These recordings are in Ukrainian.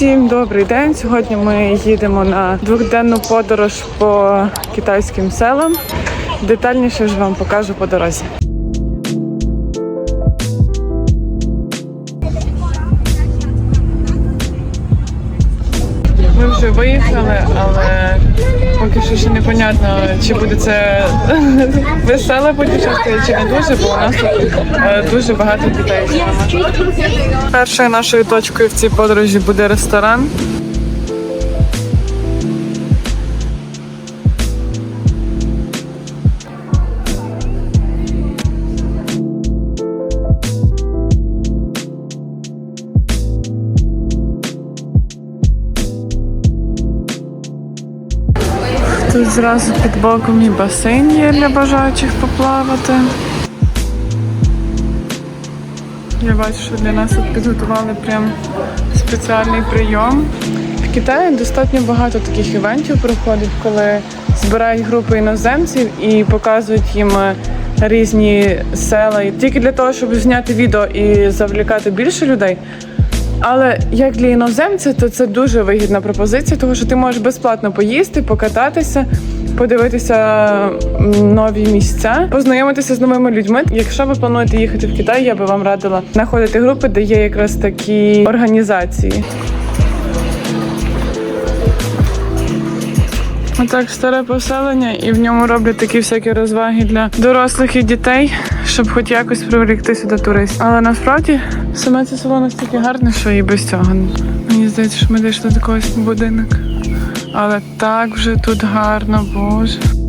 Всім добрий день. Сьогодні ми їдемо на двохденну подорож по китайським селам. Детальніше ж вам покажу по дорозі. Ми вже виїхали, але поки що ще непонятно, чи буде це веселе путешествие, чи не дуже, бо у нас тут е, дуже багато дітей. Першою нашою точкою в цій подорожі буде ресторан. Тут зразу під боком і басейн є для бажаючих поплавати. Я бачу, що для нас тут підготували прям спеціальний прийом. В Китаї достатньо багато таких івентів проходить, коли збирають групи іноземців і показують їм е, різні села. І тільки для того, щоб зняти відео і завлікати більше людей. Але як для іноземця, то це дуже вигідна пропозиція, тому що ти можеш безплатно поїсти, покататися, подивитися нові місця, познайомитися з новими людьми. Якщо ви плануєте їхати в Китай, я би вам радила знаходити групи, де є якраз такі організації. Отак старе поселення, і в ньому роблять такі всякі розваги для дорослих і дітей, щоб хоч якось привлекти сюди туристів. Але насправді саме це село настільки гарне, що і без цього. Мені здається, що ми дійшли до когось будинок. Але так вже тут гарно, боже.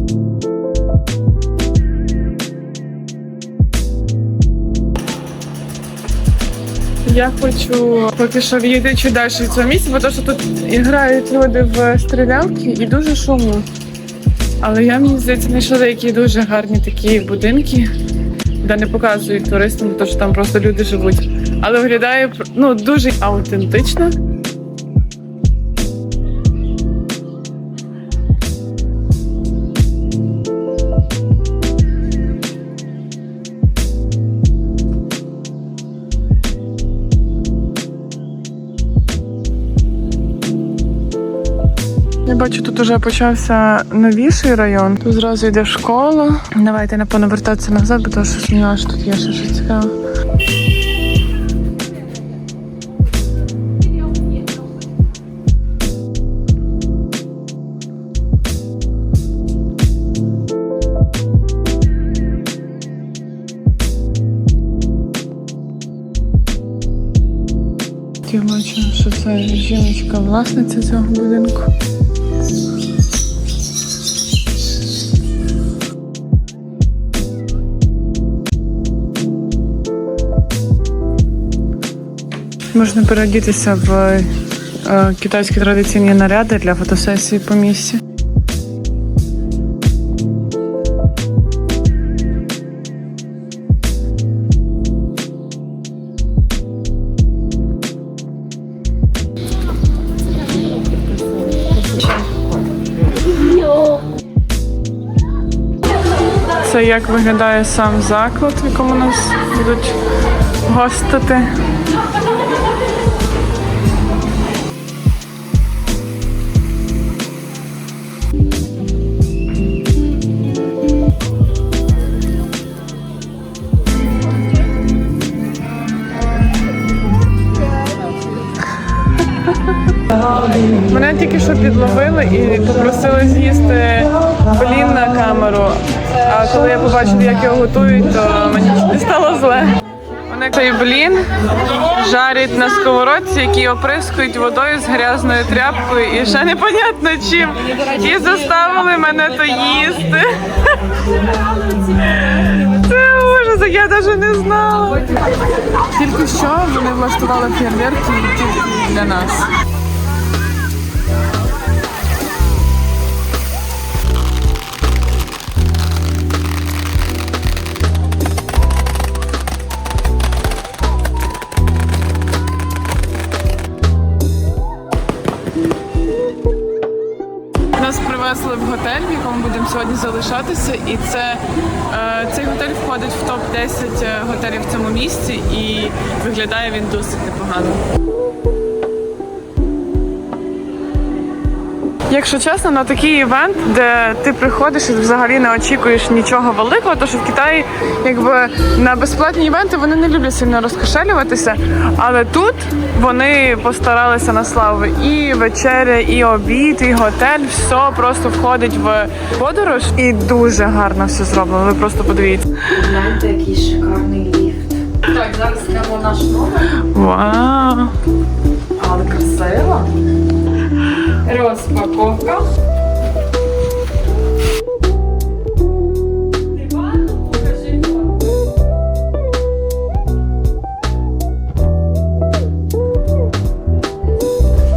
Я хочу поки що відійти чи далі від цього місця, бо то, що тут грають люди в стрілялки і дуже шумно. Але я мені здається, знайшла деякі дуже гарні такі будинки, де не показують туристам, тому що там просто люди живуть. Але виглядає ну, дуже аутентично. Бачу, тут уже почався новіший район. Тут зразу йде школа. Давайте напевно вертатися назад, бо то що сумніваюся, що тут є ще щось цікаве. Я бачу, що це жіночка власниця цього будинку. Можна переодітися в е, китайські традиційні наряди для фотосесії по місці. Це як виглядає сам заклад, в якому нас будуть гостити. Мене тільки що підловили і попросили з'їсти блін на камеру. А коли я побачила, як його готують, то мені стало зле. Вони цей блін жарять на сковородці, які оприскують водою з грязною тряпкою і ще непонятно чим. І заставили мене то їсти. Це ужас, я навіть не знала. Тільки що вони влаштували фейерверки для нас. Привезли в готель, в якому будемо сьогодні залишатися, і це е, цей готель входить в топ 10 готелів в цьому місті, і виглядає він досить непогано. Якщо чесно, на такий івент, де ти приходиш і взагалі не очікуєш нічого великого, то що в Китаї якби на безплатні івенти вони не люблять сильно розкошелюватися. Але тут вони постаралися на славу. І вечеря, і обід, і готель, все просто входить в подорож. І дуже гарно все зроблено. Ви просто подивіться. Гляньте, який шикарний ліфт. Так, зараз йдемо наш номер, Вау! але красиво. Розпаковка.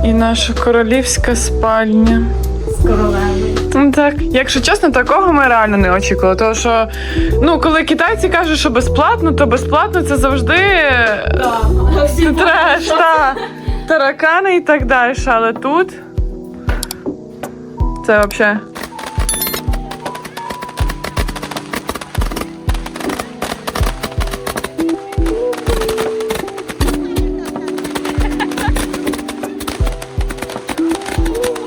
І наша королівська спальня. З королевою. Ну, Так, якщо чесно, такого ми реально не очікували. Тому що ну, коли китайці кажуть, що безплатно, то безплатно це завжди Так, всі треш, та, таракани і так далі. Але тут це взагалі